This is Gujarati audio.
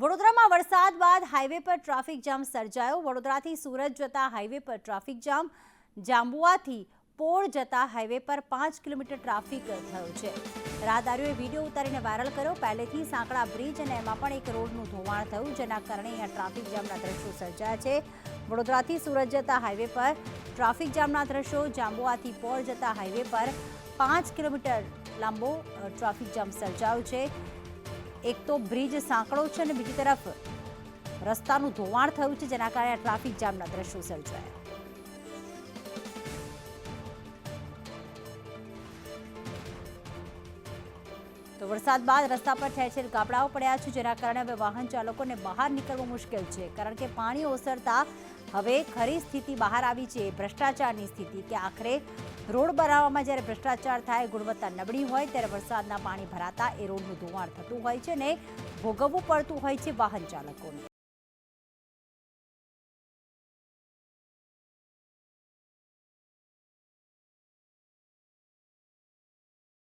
વડોદરામાં વરસાદ બાદ હાઈવે પર ટ્રાફિક જામ સર્જાયો. વડોદરાથી સુરત જતા હાઈવે પર ટ્રાફિક જામ. જાંબુઆથી પોળ જતા હાઈવે પર પાંચ કિલોમીટર ટ્રાફિક થયો છે. રાહદારીઓએ વીડિયો ઉતારીને વાયરલ કર્યો. પહેલેથી સાંકડા બ્રિજ અને એમાં પણ એક રોડનું ધોવાણ થયું, જેના કારણે અહીંયા ટ્રાફિક જામના દ્રશ્યો સર્જાયા છે. વડોદરાથી સુરત જતા હાઈવે પર ટ્રાફિક જામના દ્રશ્યો, જાંબુઆથી પોળ જતા હાઈવે પર પાંચ કિલોમીટર લાંબો ટ્રાફિક જામ સર્જાયો છે. એક તો બ્રિજ સાંકડો છે અને બીજી તરફ રસ્તાનું ધોવાણ થયું છે, જેના કારણે ટ્રાફિક જામના દ્રશ્યો સર્જાયા. તો વરસાદ બાદ રસ્તા પર ઠેર ઠેર ગાબડાઓ પડ્યા છે, જેના કારણે હવે વાહન ચાલકોને બહાર નીકળવું મુશ્કેલ છે, કારણ કે પાણી ઓસરતા હવે ખરી સ્થિતિ બહાર આવી છે, ભ્રષ્ટાચારની સ્થિતિ કે આખરે રોડ બનાવવામાં જ્યારે ભ્રષ્ટાચાર થાય, ગુણવત્તા નબળી હોય ત્યારે વરસાદના પાણી ભરાતા એ રોડનું ધોવાણ થતું હોય છે ને ભોગવવું પડતું હોય છે વાહન ચાલકોને.